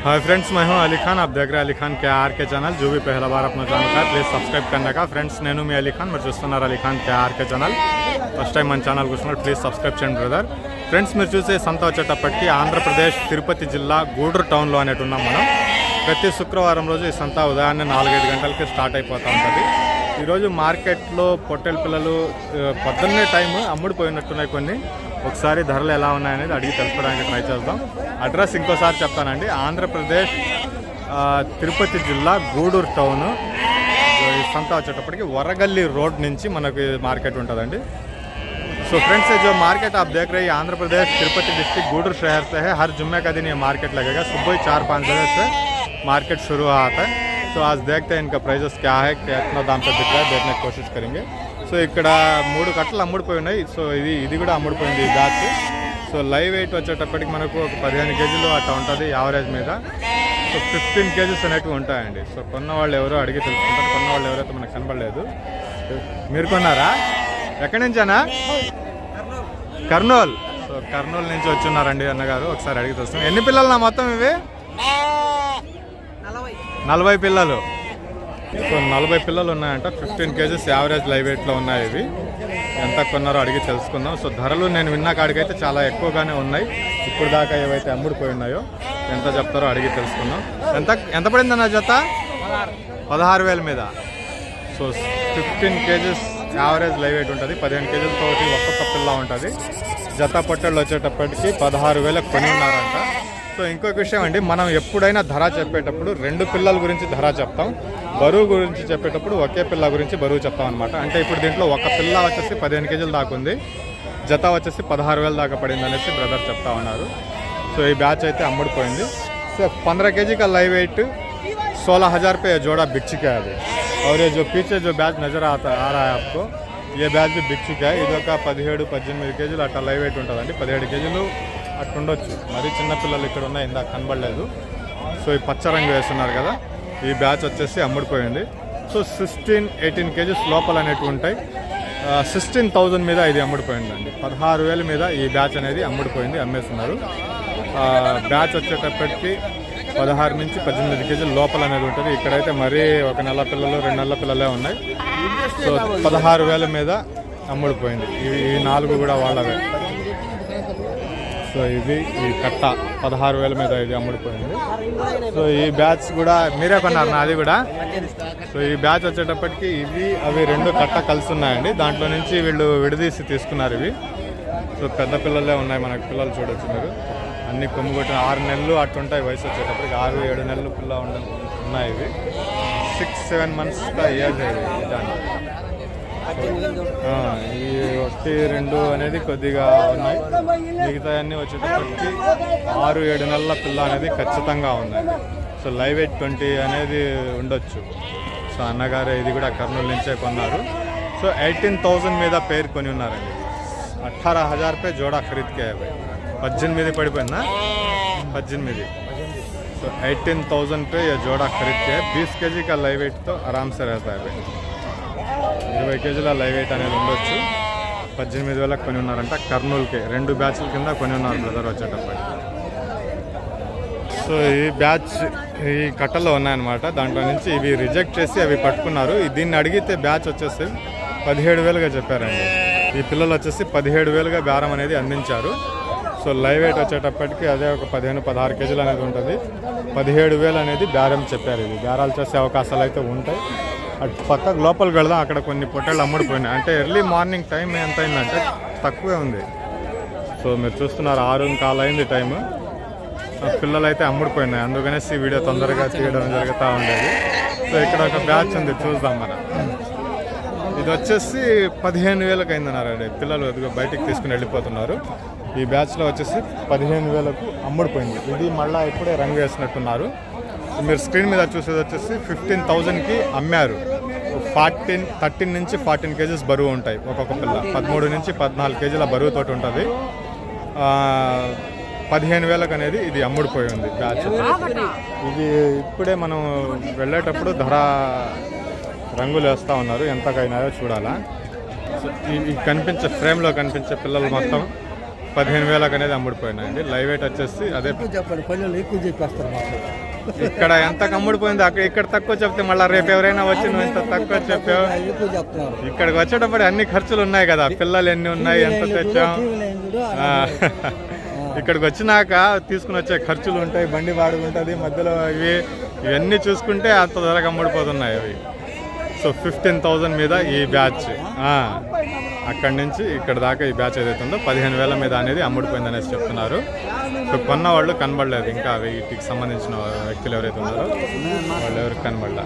Hi friends मैं हूं अली खान आप देख रहे हैं अली खान के आर के चैनल जो भी पहला बार अपना ఛానల్ का ప్లీజ్ సబ్స్క్రైబ్ करने का ఫ్రెండ్స్ నేను మీ అలీ ఖాన్ మీరు చూస్తున్నారు Ali Khan K R K channel first time మన ఛానల్ కూర్చున్నారు ప్లీజ్ సబ్స్క్రైబ్ చేయండి బ్రదర్ ఫ్రెండ్స్ మీరు చూసే సంత వచ్చేటప్పటికి ఆంధ్రప్రదేశ్ తిరుపతి జిల్లా గూడూరు టౌన్లో అనేటు ఉన్నాం మనం ప్రతి శుక్రవారం రోజు ఈ సంత ఉదయాన్నే నాలుగైదు గంటలకి స్టార్ట్ అయిపోతూ ఉంటుంది ఈరోజు మార్కెట్లో పొట్టెల పిల్లలు ఆ, పొద్దున్నే టైం అమ్ముడుపోయినట్టున్నాయి కొన్ని ఒకసారి ధరలు ఎలా ఉన్నాయనేది అడిగి తెలుసుకోవడానికి ట్రై చేద్దాం అడ్రస్ ఇంకోసారి చెప్తానండి ఆంధ్రప్రదేశ్ ఆ, తిరుపతి జిల్లా గూడూరు టౌన్ ఈ సంత వచ్చేటప్పటికి వరగల్లి రోడ్ నుంచి మనకి మార్కెట్ ఉంటుందండి सो फ्रेंड्स ये जो मार्केट आप देख रहे हैं ये आंध्र प्रदेश तिरुपति डिस्ट्रिक्ट गूडूर शहर से है हर जुम्मे का दिन ये मार्केट लगेगा सुबह ही चार पाँच बजे से मार्केट शुरू आता है तो आज देखते हैं इनका प्राइजेस क्या है कितना दाम पे बिक रहा है देखने की कोशिश करेंगे సో ఇక్కడ మూడు కట్టలు అమ్ముడిపోయి ఉన్నాయి సో ఇది ఇది కూడా అమ్ముడిపోయింది ఈ సో లైవ్ వెయిట్ వచ్చేటప్పటికి మనకు ఒక పదిహేను కేజీలు అట్లా ఉంటుంది యావరేజ్ మీద. సో ఫిఫ్టీన్ కేజీస్ అనేటివి ఉంటాయండి. సో కొన్న వాళ్ళు ఎవరో అడిగి తెలుసుకుంటారు. కొన్న వాళ్ళు ఎవరైతే మనకు కనబడలేదు. మీరు కొన్నారా? ఎక్కడి నుంచేనా కర్నూల్. సో కర్నూలు నుంచి వచ్చున్నారండి అన్నగారు. ఒకసారి అడిగి తెలుస్తాం ఎన్ని పిల్లలు నా మొత్తం ఇవి? నలభై పిల్లలు. సో నలభై పిల్లలు ఉన్నాయంట. ఫిఫ్టీన్ కేజెస్ యావరేజ్ లైవ్ వెయిట్లో ఉన్నాయి ఇవి. ఎంత కొన్నారో అడిగి తెలుసుకుందాం. సో ధరలు నేను విన్న కాడికైతే చాలా ఎక్కువగానే ఉన్నాయి. ఇప్పుడు దాకా ఏవైతే అమ్ముడిపోయి ఉన్నాయో ఎంత చెప్తారో అడిగి తెలుసుకుందాం. ఎంత ఎంత పడిందన్న జత? పదహారు వేల మీద. So fifteen kgs average live weight ఉంటుంది. పదిహేను కేజీలతో ఒక్కొక్క పిల్ల ఉంటుంది. జత పొట్టళ్ళు వచ్చేటప్పటికి పదహారు వేలకు కొని ఉన్నారంట. సో ఇంకొక విషయం అండి మనం ఎప్పుడైనా ధర చెప్పేటప్పుడు రెండు పిల్లల గురించి ధర చెప్తాం బరువు గురించి చెప్పేటప్పుడు ఒకే పిల్ల గురించి బరువు చెప్తాం అనమాట అంటే ఇప్పుడు దీంట్లో ఒక పిల్ల వచ్చేసి పదిహేను కేజీలు దాకా ఉంది జత వచ్చేసి పదహారు వేలు దాకా పడింది అనేసి బ్రదర్ చెప్తా ఉన్నారు సో ఈ బ్యాచ్ అయితే అమ్ముడిపోయింది సో पंद्रह के जी का लाइव वेट सोलह हज़ार पे जोड़ा बिक चुका है अभी और ये जो पीछे जो बैच नज़र आता आ रहा है आपको ये బ్యాచ్ भी బిక్ चुका है ఇది ఒక పదిహేడు పద్దెనిమిది కేజీలు అట్లా లైవ్ వెయిట్ ఉంటుందండి పదిహేడు కేజీలు అట్లా మరీ చిన్న పిల్లలు ఇక్కడ ఉన్నాయి ఇందాక కనబడలేదు. సో ఈ పచ్చ రంగు వేస్తున్నారు కదా ఈ బ్యాచ్ వచ్చేసి అమ్ముడిపోయింది. సో సిక్స్టీన్ ఎయిటీన్ కేజీస్ లోపల అనేటివి ఉంటాయి. సిక్స్టీన్ థౌజండ్ మీద ఇది అమ్ముడిపోయిందండి. పదహారు వేల మీద ఈ బ్యాచ్ అనేది అమ్ముడిపోయింది అమ్మేస్తున్నారు. బ్యాచ్ వచ్చేటప్పటికి పదహారు నుంచి పద్దెనిమిది కేజీల లోపల అనేది ఉంటుంది. ఇక్కడైతే మరీ ఒక నెల పిల్లలు రెండు నెలల పిల్లలే ఉన్నాయి. సో పదహారు వేల మీద అమ్ముడిపోయింది. ఇవి ఈ నాలుగు కూడా వాళ్ళవే. సో ఇది ఈ కట్ట పదహారు వేల మీద ఇది అమ్ముడిపోయింది. సో ఈ బ్యాచ్ కూడా మీరే కొన్నారు నాది కూడా. సో ఈ బ్యాచ్ వచ్చేటప్పటికి ఇవి అవి రెండు కట్ట కలిసి ఉన్నాయండి దాంట్లో నుంచి వీళ్ళు విడదీసి తీసుకున్నారు ఇవి. సో పెద్ద పిల్లలే ఉన్నాయి మనకి పిల్లలు చూడొచ్చు మీరు. అన్ని కొమ్ము కొట్టిన ఆరు నెలలు అట్టుంటాయి వయసు వచ్చేటప్పటికి. ఆరు ఏడు నెలలు పిల్ల ఉండ ఉన్నాయి ఇవి. సిక్స్ సెవెన్ మంత్స్ ఏజ్ అయ్యి ఈ ఒకటి రెండు అనేది కొద్దిగా ఉన్నాయి మిగతా అన్నీ వచ్చేటప్పటికి ఆరు ఏడు నెలల పిల్ల అనేది ఖచ్చితంగా ఉన్నాయి సో లైవ్ ఎయిట్ ట్వంటీ అనేది ఉండొచ్చు. సో అన్నగారు ఇది కూడా కర్నూలు నుంచే కొన్నారు సో ఎయిటీన్ థౌజండ్ మీద పేరు కొని ఉన్నారండి అఠారా హజార్ పే జోడా ఖరీద్కే పద్దెనిమిది పడిపోయిందా పద్దెనిమిది. సో ఎయిటీన్ థౌజండ్ पे జోడా ఖరీద్కే బీస్ కేజీకి ఆ లైవ్ ఎయిట్తో का लाइव वेट ఇరవై కేజీల లైవ్ వెయిట్ అనేది ఉండొచ్చు. పద్దెనిమిది వేలకు కొని ఉన్నారంట. కర్నూలుకి రెండు బ్యాచ్ల కింద కొని ఉన్నారు బ్రదర్ వచ్చేటప్పటికి. సో ఈ బ్యాచ్ ఈ కట్టలో ఉన్నాయన్నమాట. దాంట్లో నుంచి ఇవి రిజెక్ట్ చేసి అవి పట్టుకున్నారు. దీన్ని అడిగితే బ్యాచ్ వచ్చేసి పదిహేడు వేలుగా చెప్పారండి. ఈ పిల్లలు వచ్చేసి పదిహేడు వేలుగా బేరం అనేది అందించారు. సో లైవ్ వెయిట్ వచ్చేటప్పటికి అదే ఒక పదిహేను పదహారు కేజీలు అనేది ఉంటుంది. పదిహేడు వేలు అనేది బేరం చెప్పారు. ఇది బేరాలు చేసే అవకాశాలు అయితే ఉంటాయి. అటు పక్క లోపలికి వెళ్దాం అక్కడ కొన్ని పొట్టేళ్ళు అమ్ముడిపోయినాయి. అంటే ఎర్లీ మార్నింగ్ టైం ఎంత అయిందంటే తక్కువే ఉంది. సో మీరు చూస్తున్నారు ఆరు కాలు అయింది టైము పిల్లలు అయితే అమ్ముడిపోయినాయి. అందుకనేసి వీడియో తొందరగా తీయడం జరుగుతూ ఉండేది. సో ఇక్కడ ఒక బ్యాచ్ ఉంది చూద్దాం మనం. ఇది వచ్చేసి పదిహేను వేలకు అయిందన్నారండి. పిల్లలు ఇదిగో బయటికి తీసుకుని వెళ్ళిపోతున్నారు. ఈ బ్యాచ్లో వచ్చేసి పదిహేను వేలకు అమ్ముడిపోయింది. ఇది మళ్ళీ ఇప్పుడే రంగు వేసినట్టున్నారు. మీరు స్క్రీన్ మీద చూసేది వచ్చేసి ఫిఫ్టీన్ థౌజండ్కి అమ్మారు. ఫార్టీన్ థర్టీన్ నుంచి ఫార్టీన్ కేజీస్ బరువు ఉంటాయి ఒక్కొక్క పిల్ల. పదమూడు నుంచి పద్నాలుగు కేజీల బరువుతోటి ఉంటుంది. పదిహేను వేలకు అనేది ఇది అమ్ముడిపోయి ఉంది బ్యాచ్. ఇది ఇప్పుడే మనం వెళ్ళేటప్పుడు ధర రంగులు వేస్తూ ఉన్నారు. ఎంతకైనాయో చూడాలా. ఈ కనిపించే ఫ్రేమ్లో కనిపించే పిల్లలు మొత్తం పదిహేను వేలకు అనేది అమ్ముడిపోయినాయండి. లైవ్ వెయిట్ వచ్చేసి అదే ఎక్కువ చెప్పండి. ఎక్కువ చెప్పేస్తారు ఇక్కడ ఎంత అమ్ముడిపోయింది అక్కడ ఇక్కడ తక్కువ చెప్తే మళ్ళీ రేపు ఎవరైనా వచ్చి నువ్వు ఇంత తక్కువ చెప్పావు? ఇక్కడికి వచ్చేటప్పుడు అన్ని ఖర్చులు ఉన్నాయి కదా పిల్లలు ఎన్ని ఉన్నాయి ఎంత తెచ్చాం? ఇక్కడికి వచ్చినాక తీసుకుని వచ్చే ఖర్చులు ఉంటాయి బండి బాడుగుంటుంది మధ్యలో ఇవి ఇవన్నీ చూసుకుంటే అంత ధరకు అమ్ముడిపోతున్నాయి అవి. సో ఫిఫ్టీన్ థౌజండ్ మీద ఈ బ్యాచ్. ఆ, అక్కడి నుంచి ఇక్కడ దాకా ఈ బ్యాచ్ ఏదైతే ఉందో పదిహేను వేల మీద అనేది అమ్ముడిపోయింది అనేసి చెప్తున్నారు. సో కొన్న వాళ్ళు కనబడలేదు. ఇంకా వీటికి సంబంధించిన వ్యక్తులు ఎవరైతే ఉన్నారో వాళ్ళు ఎవరికి కనబడలే?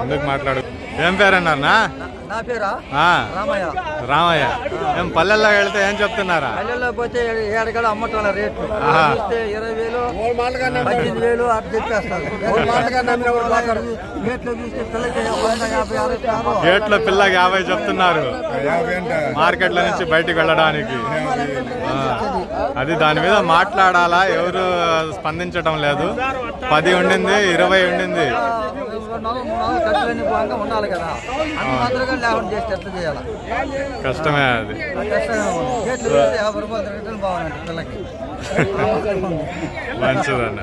అందుకు మాట్లాడు ఏం పేరు అన్నారనా నా పేరా? ఆ, రామయ్య. రామయ్య. ఏం పల్లెల్లో వెళ్తే ఏం చెప్తున్నారా? పల్లెల్లో పోతే ఏడగడ అమ్మటం రేట్లు ఇరవై వేలు పద్దెనిమిది వేలు అటు చెప్పేస్తారు. గేట్లో పిల్లకి యాభై చెప్తున్నారు. మార్కెట్ల నుంచి బయటికి వెళ్ళడానికి. అది దాని మీద మాట్లాడాలా? ఎవరు స్పందించడం లేదు. పది ఉండింది ఇరవై ఉండింది. రెండు కదా. లేకుండా చేస్తే ఎట్లా చేయాలి? కష్టమే అది. కష్టమే ఉంది. రేట్లు చూస్తే యాభై రూపాయలు రిటర్న్ బాగుందండి పిల్లకి మంచిదన్న.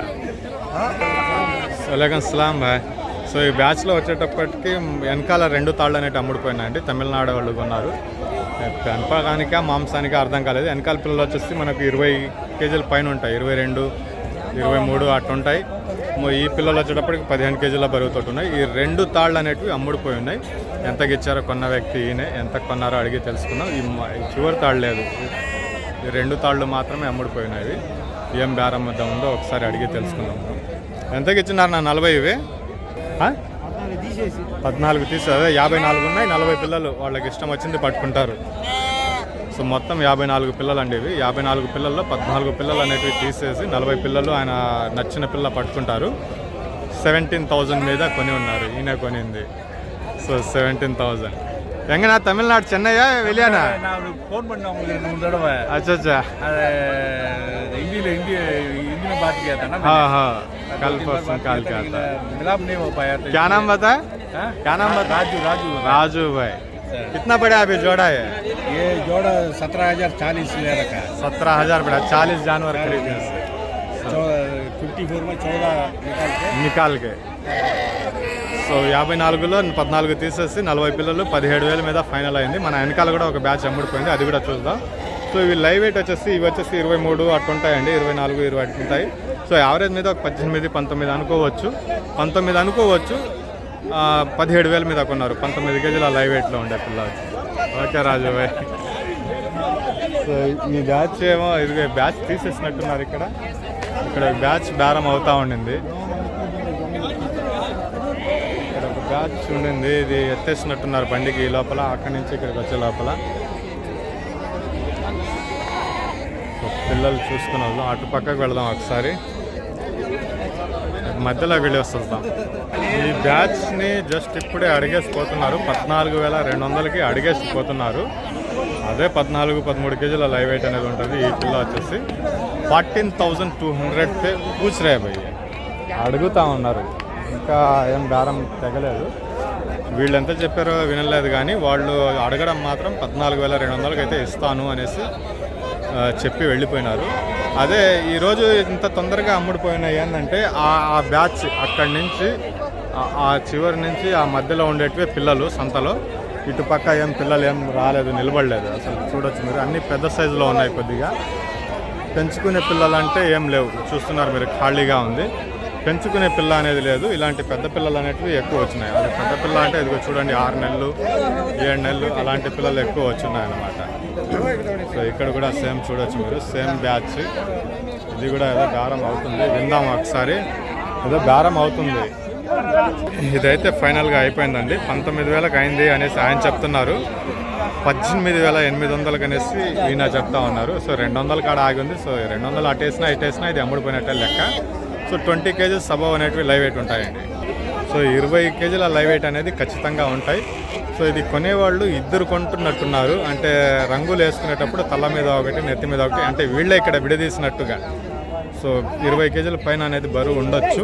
సలాం బాయ్ సో ఈ బ్యాచ్లో వచ్చేటప్పటికి వెనకాల రెండు తాళ్ళు అనేవి అమ్ముడిపోయినాయండి. తమిళనాడు వాళ్ళు కొన్నారు. పెంపకానిక మాంసానికి అర్థం కాలేదు. వెనకాల పిల్లలు వచ్చేసి మనకు ఇరవై కేజీల పైన ఉంటాయి. ఇరవై రెండు ఇరవై మూడు అట్టుంటాయి ఈ పిల్లలు వచ్చేటప్పటికి పదిహేను కేజీల బరువుతోటి ఉన్నాయి. ఈ రెండు తాళ్ళు అనేటివి అమ్ముడిపోయి ఉన్నాయి. ఎంతకి ఇచ్చారో కొన్న వ్యక్తి ఈయనే ఎంత కొన్నారో అడిగి తెలుసుకున్నాం ఈ చివరి తాళ్ళు లేదు. ఈ రెండు తాళ్ళు మాత్రమే అమ్ముడుపోయినాయి ఏం బేరం వద్ద ఉందో ఒకసారి అడిగి తెలుసుకుందాం. ఎంతకి ఇచ్చినారు నా నలభై ఇవి? పద్నాలుగు తీసి అదే యాభై నాలుగు ఉన్నాయి. నలభై పిల్లలు వాళ్ళకి ఇష్టం వచ్చింది పట్టుకుంటారు. సో మొత్తం యాభై నాలుగు పిల్లలు అండి ఇవి యాభై నాలుగు పిల్లల్లో పద్నాలుగు పిల్లలు అనేటివి తీసేసి నలభై పిల్లలు ఆయన నచ్చిన పిల్ల పట్టుకుంటారు సెవెంటీన్ థౌజండ్ మీద కొని ఉన్నారు ఈయన కొనింది సో సెవెంటీన్ థౌజండ్ ఎంగనా తమిళనాడు చెన్నైయా வெளியானா நான் ஃபோன் பண்ணேன் உங்களுக்கு ரெண்டு மூணு தடவை अच्छा अच्छा அது ஹிந்தியில் ஹிந்தி ஹிந்தி बात किया था ना हाँ हाँ कल परसों कल क्या था मिलाप नहीं हो पाया था क्या नाम बता हाँ? क्या नाम बता राजू राजू राजू भाई कितना पड़ा अभी जोड़ा है ये जोड़ा सत्रह हजार चालीस ले रखा है सत्रह हजार पड़ा चालीस जानवर खरीदने से फिफ्टी फोर में चौदह निकाल के నికాల్ కే సో యాభై నాలుగులో పద్నాలుగు తీసేసి నలభై పిల్లలు పదిహేడు వేల మీద ఫైనల్ అయింది మన వెనకాల కూడా ఒక బ్యాచ్ అమ్ముడిపోయింది అది కూడా చూద్దాం సో ఇవి లైవ్ వెయిట్ వచ్చేసి ఇవి వచ్చేసి ఇరవై మూడు అట్లా ఉంటాయండి ఇరవై నాలుగు ఇరవై అట్లా ఉంటాయి సో యావరేజ్ మీద ఒక పద్దెనిమిది పంతొమ్మిది అనుకోవచ్చు పంతొమ్మిది అనుకోవచ్చు ఆ, పదిహేడు వేల మీద కొన్నారు. పంతొమ్మిది కేజీల లైవ్ వెయిట్లో ఉండే పిల్లలు ఓకే రాజు భాయ్ సో ఈ బ్యాచ్ ఏమో ఇది బ్యాచ్ తీసేసినట్టున్నారు ఇక్కడ. ఇక్కడ బ్యాచ్ బేరం అవుతా ఉండింది. ఇక్కడ ఒక బ్యాచ్ ఉండింది. ఇది ఎత్తేసినట్టున్నారు బండికి ఈ లోపల అక్కడి నుంచి ఇక్కడికి వచ్చే లోపల. పిల్లలు చూసుకున్న వెళ్దాం అటు పక్కకు వెళదాం ఒకసారి. మధ్యలో వెళ్ళి వస్తుందాం ఈ బ్యాచ్ని జస్ట్ ఇప్పుడే అడిగేసిపోతున్నారు. పద్నాలుగు వేల రెండు వందలకి అడిగేసిపోతున్నారు. అదే పద్నాలుగు పదమూడు కేజీల లైవ్ వెయిట్ అనేది ఉంటుంది. ఈ పిల్ల వచ్చేసి ఫార్టీన్ థౌజండ్ టూ హండ్రెడ్ పే అడుగుతూ అడుగుతా ఉన్నారు. ఇంకా ఏం బేరం తెగలేదు వీళ్ళు ఎంత చెప్పారో వినలేదు కానీ వాళ్ళు అడగడం మాత్రం పద్నాలుగు వేల రెండు వందలకి అయితే ఇస్తాను అనేసి చెప్పి వెళ్ళిపోయినారు. అదే ఈరోజు ఇంత తొందరగా అమ్ముడిపోయినాయి ఏంటంటే ఆ ఆ బ్యాచ్ అక్కడి నుంచి ఆ- ఆ చివరి నుంచి ఆ మధ్యలో ఉండేటివి పిల్లలు సంతలో. ఇటుపక్క ఏం పిల్లలు ఏం రాలేదు నిలబడలేదు. అసలు చూడొచ్చు మీరు. అన్ని పెద్ద సైజులో ఉన్నాయి కొద్దిగా. పెంచుకునే పిల్లలు అంటే ఏం లేవు. చూస్తున్నారు మీరు ఖాళీగా ఉంది. పెంచుకునే పిల్ల అనేది లేదు. ఇలాంటి పెద్ద పిల్లలు అనేటివి ఎక్కువ వచ్చినాయి. అది పెద్ద పిల్ల అంటే ఇదిగో చూడండి ఆరు నెలలు ఏడు నెలలు అలాంటి పిల్లలు ఎక్కువ వచ్చినాయి అన్నమాట సో ఇక్కడ కూడా సేమ్ చూడొచ్చు మీరు సేమ్ బ్యాచ్. ఇది కూడా ఏదో బేరం అవుతుంది విందాం ఒకసారి. ఏదో బేరం అవుతుంది. ఇదైతే ఫైనల్గా అయిపోయిందండి. పంతొమ్మిది వేలకు అయింది అనేసి ఆయన చెప్తున్నారు. పద్దెనిమిది వేల ఎనిమిది వందలకు అనేసి ఈయన చెప్తా ఉన్నారు. సో రెండు వందల కాడ ఆగి ఉంది. సో రెండు వందలు అటేసినా ఇటేసినా ఇది అమ్ముడుపోయినట్టే లెక్క. సో ట్వంటీ కేజీస్ సబవ్ అనేటివి లైవ్ వెయిట్ ఉంటాయండి. సో ఇరవై కేజీల లైవ్ వెయిట్ అనేది ఖచ్చితంగా ఉంటాయి. సో ఇది కొనేవాళ్ళు ఇద్దరు కొంటున్నట్టున్నారు. అంటే రంగులు వేసుకునేటప్పుడు తల మీద ఒకటి నెత్తి మీద ఒకటి అంటే వీళ్ళే ఇక్కడ విడదీసినట్టుగా. సో ఇరవై కేజీల పైన అనేది బరువు ఉండొచ్చు.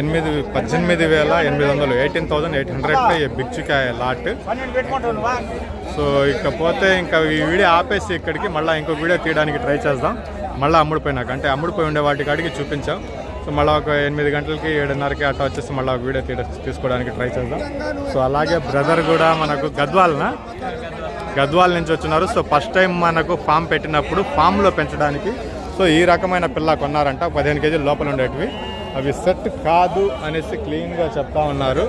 ఎనిమిది పద్దెనిమిది వేల ఎనిమిది వందలు ఎయిటీన్ థౌసండ్ ఎయిట్ హండ్రెడ్ ఈ బిచ్చుకాయ లాట్. సో ఇకపోతే ఇంకా ఈ వీడియో ఆపేసి ఇక్కడికి మళ్ళీ ఇంకో వీడియో తీయడానికి ట్రై చేద్దాం. మళ్ళీ అమ్ముడిపోయినాక అంటే అమ్ముడిపోయి ఉండే వాటి కాడికి చూపించాం. సో మళ్ళీ ఒక ఎనిమిది గంటలకి ఏడున్నరకి అట్లా వచ్చేసి మళ్ళీ ఒక వీడియో తీయ తీసుకోవడానికి ట్రై చేద్దాం. సో అలాగే బ్రదర్ కూడా మనకు గద్వాలనా గద్వాల నుంచి వచ్చినారు. సో ఫస్ట్ టైం మనకు ఫామ్ పెట్టినప్పుడు ఫామ్లో పెంచడానికి. సో ఈ రకమైన పిల్ల కొన్నారంట. పదిహేను కేజీల లోపల ఉండేటివి. అవి సెట్ కాదు అనేసి క్లీన్గా చెప్తా ఉన్నారు.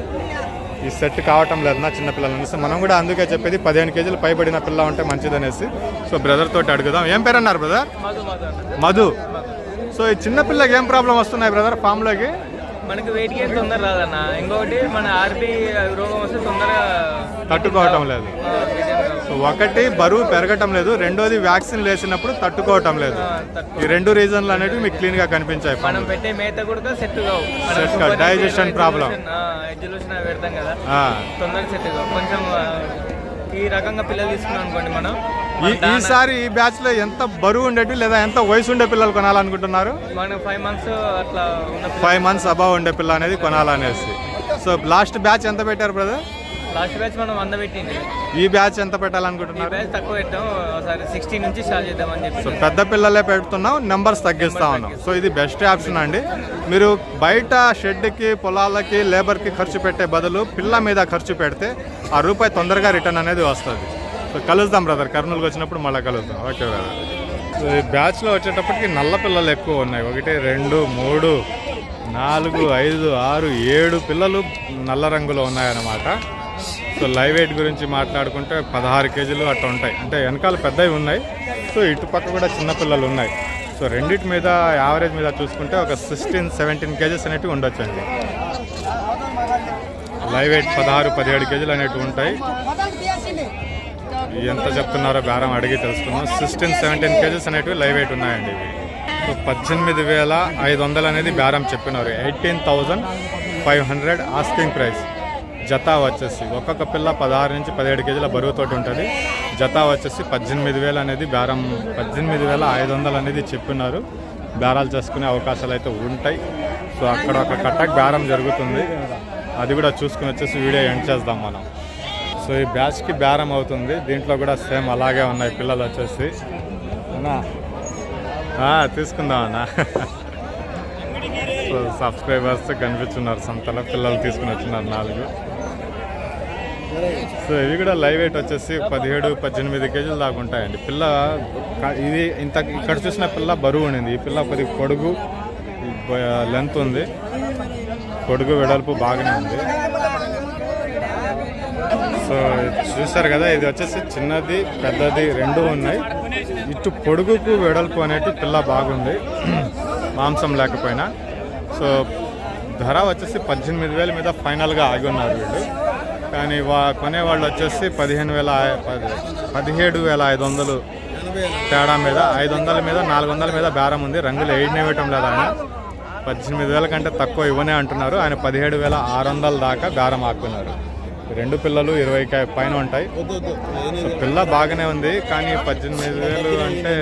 ఈ సెట్ కావటం లేదు నా చిన్న పిల్లలు అనేసి మనం కూడా అందుకే చెప్పేది పదిహేను కేజీలు పైబడిన పిల్ల ఉంటే మంచిదనేసి. సో బ్రదర్ తోటి అడుగుదాం. ఏం పేరు అన్నారు బ్రదర్ మధు. సో ఈ చిన్న పిల్లకి ఏం ప్రాబ్లం వస్తున్నాయి బ్రదర్ ఫామ్లోకి మనకి వెయిట్ గెయిన్ తొందర రాదన్న. ఇంకొకటి మన ఆర్బీ రోగం వస్తే తొందరగా తట్టుకోవటం లేదు. సో ఒకటి బరువు పెరగటం లేదు. రెండోది వ్యాక్సిన్ వేసినప్పుడు తట్టుకోవటం లేదు. ఈ రెండు రీజన్లు అనేవి మీకు క్లీన్గా కనిపించాయి మనం పెట్టే మేత కూడా సెట్ కావు. Problem. ఎడ్యులేషన్ పెడతాం కదా. తొందరగా సెట్ కావు. కొంచెం ఈ రకంగా పిల్లలు తీసుకున్నాం అనుకోండి మనం. ఈసారి ఈ బ్యాచ్లో ఎంత బరువు ఉండేవి లేదా ఎంత వయసు ఉండే పిల్లలు కొనాలనుకుంటున్నారు? మనం ఫైవ్ మంత్స్ అట్లా ఉన్న ఫైవ్ మంత్స్ అబవ్ ఉండే పిల్ల అనేది కొనాలనేసి. సో లాస్ట్ బ్యాచ్ ఎంత పెట్టారు బ్రదర్ లాస్ట్ బ్యాచ్ మనం వంద పెట్టింది. ఈ బ్యాచ్ ఎంత ఈ పెట్టాలనుకుంటున్నారు బ్యాచ్ తక్కువ పెట్టాం ఒకసారి సిక్స్టీ నుంచి స్టార్ట్ చేద్దామని సో చెప్పి పెద్ద పిల్లలే పెడుతున్నాం నెంబర్స్ తగ్గిస్తా ఉన్నాం. సో ఇది బెస్ట్ ఆప్షన్ అండి. మీరు బయట షెడ్కి పొలాలకి లేబర్కి ఖర్చు పెట్టే బదులు పిల్ల మీద ఖర్చు పెడితే ఆ రూపాయి తొందరగా రిటర్న్ అనేది వస్తుంది. సో కలుద్దాం బ్రదర్ కర్నూలుకి వచ్చినప్పుడు మళ్ళీ కలుద్దాం. ఓకే బ్రదర్ సో ఈ బ్యాచ్లో వచ్చేటప్పటికి నల్ల పిల్లలు ఎక్కువ ఉన్నాయి. ఒకటి రెండు మూడు నాలుగు ఐదు ఆరు ఏడు పిల్లలు నల్ల రంగులో ఉన్నాయన్నమాట. సో లైవ్ వెయిట్ గురించి మాట్లాడుకుంటే పదహారు కేజీలు అట్లా ఉంటాయి. అంటే వెనకాల పెద్దవి ఉన్నాయి. సో ఇటుపక్క కూడా చిన్నపిల్లలు ఉన్నాయి. సో రెండింటి మీద యావరేజ్ మీద చూసుకుంటే ఒక సిక్స్టీన్ సెవెంటీన్ కేజెస్ అనేటివి ఉండొచ్చండి. లైవ్ వెయిట్ పదహారు పదిహేడు కేజీలు అనేటివి ఉంటాయి. ఎంత చెప్తున్నారో బేరం అడిగి తెలుసుకుందాం. సిక్స్టీన్ సెవెంటీన్ కేజెస్ అనేటివి లైవ్ వెయిట్ ఉన్నాయండి సో పద్దెనిమిది వేల ఐదు వందలు అనేది బేరం చెప్పినారు. Eighteen thousand five hundred asking price. జత వచ్చేసి. ఒక్కొక్క పిల్ల పదహారు నుంచి పదిహేడు కేజీల బరువుతోటి ఉంటుంది. జత వచ్చేసి పద్దెనిమిది వేలు అనేది బేరం పద్దెనిమిది వేల ఐదు వందలు అనేది చెప్పినారు. బేరాలు చేసుకునే అవకాశాలు అయితే ఉంటాయి. సో అక్కడ ఒక కట్టకు బేరం జరుగుతుంది. అది కూడా చూసుకుని వచ్చేసి వీడియో ఎండ్ చేద్దాం మనం. సో ఈ బ్యాచ్కి బేరం అవుతుంది. దీంట్లో కూడా సేమ్ అలాగే ఉన్నాయి పిల్లలు వచ్చేసి. తీసుకుందాం అన్న. సో సబ్స్క్రైబర్స్ కనిపిస్తున్నారు సంతలో. పిల్లలు తీసుకుని వచ్చినారు నాలుగు. సో ఇవి కూడా లైవ్ వెయిట్ వచ్చేసి పదిహేడు పద్దెనిమిది కేజీలు దాకా ఉంటాయండి. పిల్ల ఇది ఇంత ఇక్కడ చూసిన పిల్ల బరువు ఉండింది. ఈ పిల్ల కొద్ది పొడుగు లెంత్ ఉంది. పొడుగు వెడల్పు బాగానే ఉంది. సో చూసారు కదా ఇది వచ్చేసి చిన్నది పెద్దది రెండు ఉన్నాయి. ఇటు పొడుగుకు వెడల్పు అనేటి పిల్ల బాగుంది. మాంసం లేకపోయినా. సో ధర వచ్చేసి పద్దెనిమిది వేల మీద ఫైనల్గా ఆగి ఉన్నారు వీళ్ళు. కానీ వా కొనేవాళ్ళు వచ్చేసి పదిహేను వేల పది పదిహేడు వేల ఐదు వందలు తేడా మీద ఐదు వందల మీద నాలుగు వందల మీద బేరం ఉంది. రంగులు ఏడిని ఇవ్వటం లేదు ఆయన. పద్దెనిమిది వేల కంటే తక్కువ ఇవ్వనే అంటున్నారు. ఆయన పదిహేడు వేల ఆరు వందల దాకా బేరం ఆకున్నారు రెండు పిల్లలు ఇరవై పైన ఉంటాయి. సో పిల్ల బాగానే ఉంది. కానీ పద్దెనిమిది వేలు అంటే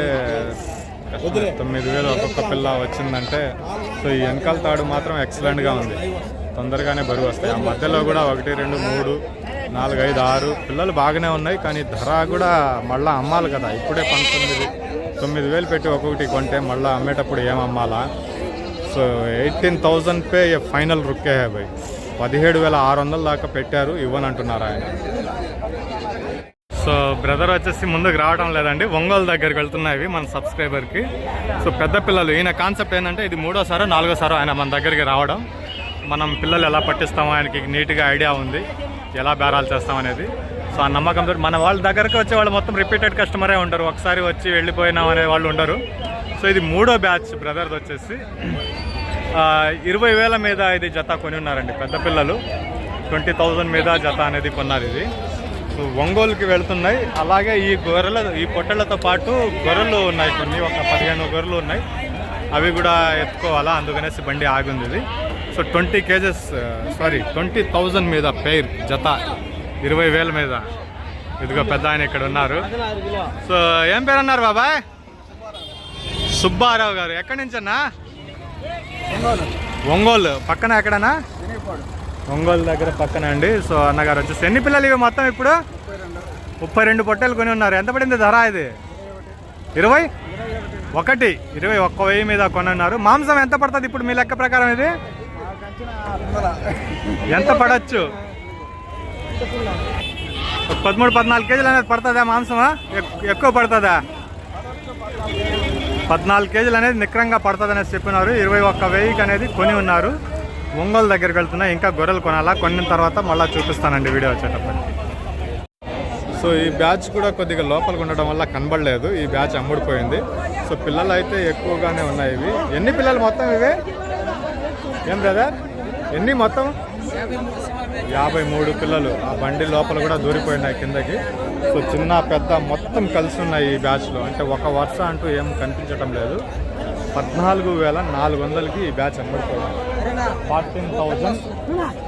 తొమ్మిది వేలు ఒక్కొక్క పిల్ల వచ్చిందంటే సో ఈ వెనకాల తాడు మాత్రం ఎక్సలెంట్గా ఉంది. తొందరగానే బరువు వస్తాయి. ఆ మధ్యలో కూడా ఒకటి రెండు మూడు నాలుగు ఐదు ఆరు పిల్లలు బాగానే ఉన్నాయి. కానీ ధర కూడా మళ్ళీ అమ్మాలి కదా. ఇప్పుడే పంతొమ్మిది తొమ్మిది వేలు పెట్టి ఒక్కొక్కటి కొంటే మళ్ళీ అమ్మేటప్పుడు ఏం అమ్మాలా? సో ఎయిటీన్ థౌజండ్ పే ఏ ఫైనల్ రుక్కే భయ్ పదిహేడు వేల ఆరు వందల దాకా పెట్టారు ఇవ్వనంటున్నారు ఆయన. సో బ్రదర్ వచ్చేసి ముందుకు రావడం లేదండి. ఒంగోలు దగ్గరికి వెళ్తున్నాయి మన సబ్స్క్రైబర్కి. సో పెద్ద పిల్లలు ఈయన కాన్సెప్ట్ ఏంటంటే ఇది మూడోసారో నాలుగోసారో ఆయన మన దగ్గరికి రావడం. మనం పిల్లలు ఎలా పట్టిస్తామో ఆయనకి నీట్గా ఐడియా ఉంది. ఎలా బేరాలు చేస్తామనేది సో ఆ నమ్మకంతో మన వాళ్ళ దగ్గరకు వచ్చే వాళ్ళు మొత్తం రిపీటెడ్ కస్టమరే ఉంటారు. ఒకసారి వచ్చి వెళ్ళిపోయినాం అనే వాళ్ళు ఉండరు. సో ఇది మూడో బ్యాచ్ బ్రదర్ది వచ్చేసి. ఇరవై వేల మీద ఇది జత కొని ఉన్నారండి పెద్ద పిల్లలు. ట్వంటీ థౌజండ్ మీద జత అనేది కొన్నారు ఇది. సో ఒంగోలుకి వెళ్తున్నాయి. అలాగే ఈ గొర్రెల ఈ పొట్టెలతో పాటు గొర్రెలు ఉన్నాయి కొన్ని. ఒక పదిహేను గొర్రెలు ఉన్నాయి. అవి కూడా ఎత్తుకోవాలా? అందుకనేసి బండి ఆగింది ఇది. So twenty kgs sorry twenty thousand మీద పేర్ జత ఇరవై వేల మీద. ఇదిగో పెద్ద ఆయన ఇక్కడ ఉన్నారు. సో ఏం పేరు అన్నారు బాబాయ్? సుబ్బారావు గారు. ఎక్కడి నుంచి అన్నా ఒంగోలు. పక్కన ఎక్కడన్నా? ఒంగోలు దగ్గర పక్కన అండి. సో అన్నగారు వచ్చేసి ఎన్ని పిల్లలు ఇవి మొత్తం ఇప్పుడు? ముప్పై రెండు పొట్టేలు కొని ఉన్నారు. ఎంత పడింది ధర ఇది? ఇరవై? ఒకటి. ఇరవై ఒక్క వెయ్యి మీద కొనున్నారు. మాంసం ఎంత పడుతుంది ఇప్పుడు మీ లెక్క ప్రకారం ఇది? ఎంత పడచ్చు? పదమూడు పద్నాలుగు కేజీలు అనేది పడుతుందా మాంసమా? ఎక్- ఎక్కువ పడుతుందా? పద్నాలుగు కేజీలు అనేది నిక్రంగా పడుతుంది అనేసి చెప్పినారు. ఇరవై ఒక్క వెయ్యికి అనేది కొని ఉన్నారు. ఒంగోలు దగ్గరికి వెళ్తున్నా ఇంకా గొర్రెలు కొనాలా? కొనిన తర్వాత మళ్ళీ చూపిస్తానండి వీడియో వచ్చేటప్పటికి సో ఈ బ్యాచ్ కూడా కొద్దిగా లోపలికి ఉండడం వల్ల కనబడలేదు. ఈ బ్యాచ్ అమ్ముడిపోయింది. సో పిల్లలు అయితే ఎక్కువగానే ఉన్నాయి ఇవి. ఎన్ని పిల్లలు మొత్తం ఇవే? ఏం బ్రదర్? ఎన్ని మొత్తం? యాభై మూడు పిల్లలు. ఆ బండి లోపల కూడా దూరిపోయినాయి కిందకి. సో చిన్న పెద్ద మొత్తం కలిసి ఉన్నాయి ఈ బ్యాచ్లో. అంటే ఒక వరుస అంటూ ఏం కనిపించడం లేదు. పద్నాలుగు వేల నాలుగు వందలకి ఈ బ్యాచ్ అమ్ముడుపోయింది ఫార్టీన్ థౌజండ్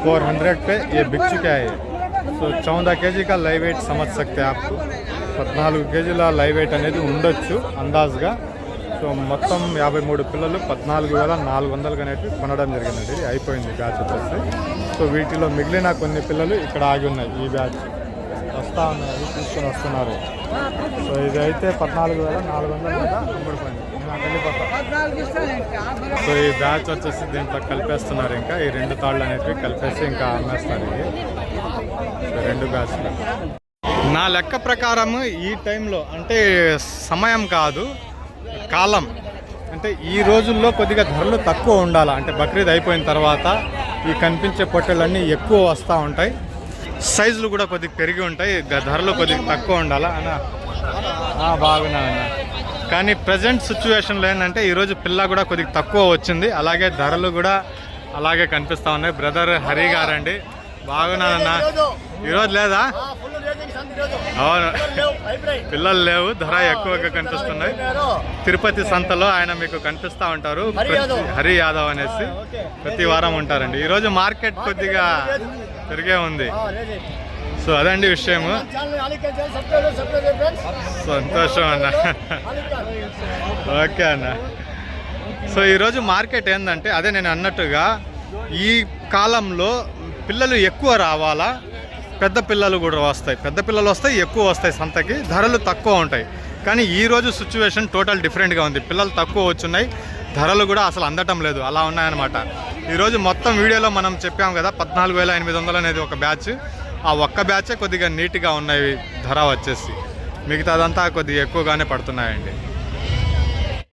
ఫోర్ హండ్రెడ్ పే ఏ बिक సో చౌదా కేజీ కా లైవ్ వెయిట్ సమజ్ సక్తే ఆప్ పద్నాలుగు కేజీల లైవ్ వెయిట్ అనేది ఉండొచ్చు అందాజ్గా. సో మొత్తం యాభై మూడు పిల్లలు పద్నాలుగు వేల నాలుగు వందలు అనేవి కొనడం జరిగిందండి. ఇది అయిపోయింది బ్యాచ్ వచ్చేసి. సో వీటిలో మిగిలిన కొన్ని పిల్లలు ఇక్కడ ఆగి ఉన్నాయి ఈ బ్యాచ్. వస్తా ఉన్నాయి తీసుకొని వస్తున్నారు. సో ఇది అయితే పద్నాలుగు వేల నాలుగు వందలు అమ్ముడిపోయింది. సో ఈ బ్యాచ్ వచ్చేసి దీంట్లో కలిపేస్తున్నారు ఇంకా. ఈ రెండు తాళ్ళు అనేవి కలిపేసి ఇంకా అమ్మేస్తారు ఇవి. రెండు బ్యాచ్లు. నా లెక్క ప్రకారం ఈ టైంలో అంటే సమయం కాదు. కాలం. అంటే ఈ రోజుల్లో కొద్దిగా ధరలు తక్కువ ఉండాలి? అంటే బక్రీద్ అయిపోయిన తర్వాత ఈ కనిపించే పొట్టెలన్నీ ఎక్కువ వస్తూ ఉంటాయి. సైజులు కూడా కొద్దిగా పెరిగి ఉంటాయి. ధరలు కొద్దిగా తక్కువ ఉండాలా? అన్న బాగున్నా అన్న. కానీ ప్రజెంట్ సిచ్యువేషన్లో ఏంటంటే ఈరోజు పిల్ల కూడా కొద్దిగా తక్కువ వచ్చింది. అలాగే ధరలు కూడా అలాగే కనిపిస్తూ ఉన్నాయి. బ్రదర్ హరి గారండి. బాగున్నానన్నా ఈరోజు లేదా? అవును. పిల్లలు లేవు ధర ఎక్కువగా కనిపిస్తున్నాయి. తిరుపతి సంతలో ఆయన మీకు కనిపిస్తూ ఉంటారు. హరి యాదవ్. అనేసి. ప్రతి వారం ఉంటారండి. ఈరోజు మార్కెట్ కొద్దిగా పెరిగే ఉంది. సో అదండి విషయము. సంతోషం అన్న. ఓకే అన్న. సో ఈరోజు మార్కెట్ ఏంటంటే అదే నేను అన్నట్టుగా ఈ కాలంలో పిల్లలు ఎక్కువ రావాలా? పెద్ద పిల్లలు కూడా వస్తాయి. పెద్ద పిల్లలు వస్తాయి ఎక్కువ వస్తాయి సంతకి. ధరలు తక్కువ ఉంటాయి. కానీ ఈరోజు సిచ్యువేషన్ టోటల్ డిఫరెంట్గా ఉంది. పిల్లలు తక్కువ వచ్చున్నాయి. ధరలు కూడా అసలు అందటం లేదు. అలా ఉన్నాయన్నమాట. ఈరోజు మొత్తం వీడియోలో మనం చెప్పాం కదా పద్నాలుగు వేల ఎనిమిది వందలు అనేది ఒక బ్యాచ్. ఆ ఒక్క బ్యాచే కొద్దిగా నీట్గా ఉన్నాయి ధర వచ్చేసి. మిగతాదంతా కొద్దిగా ఎక్కువగానే పడుతున్నాయండి.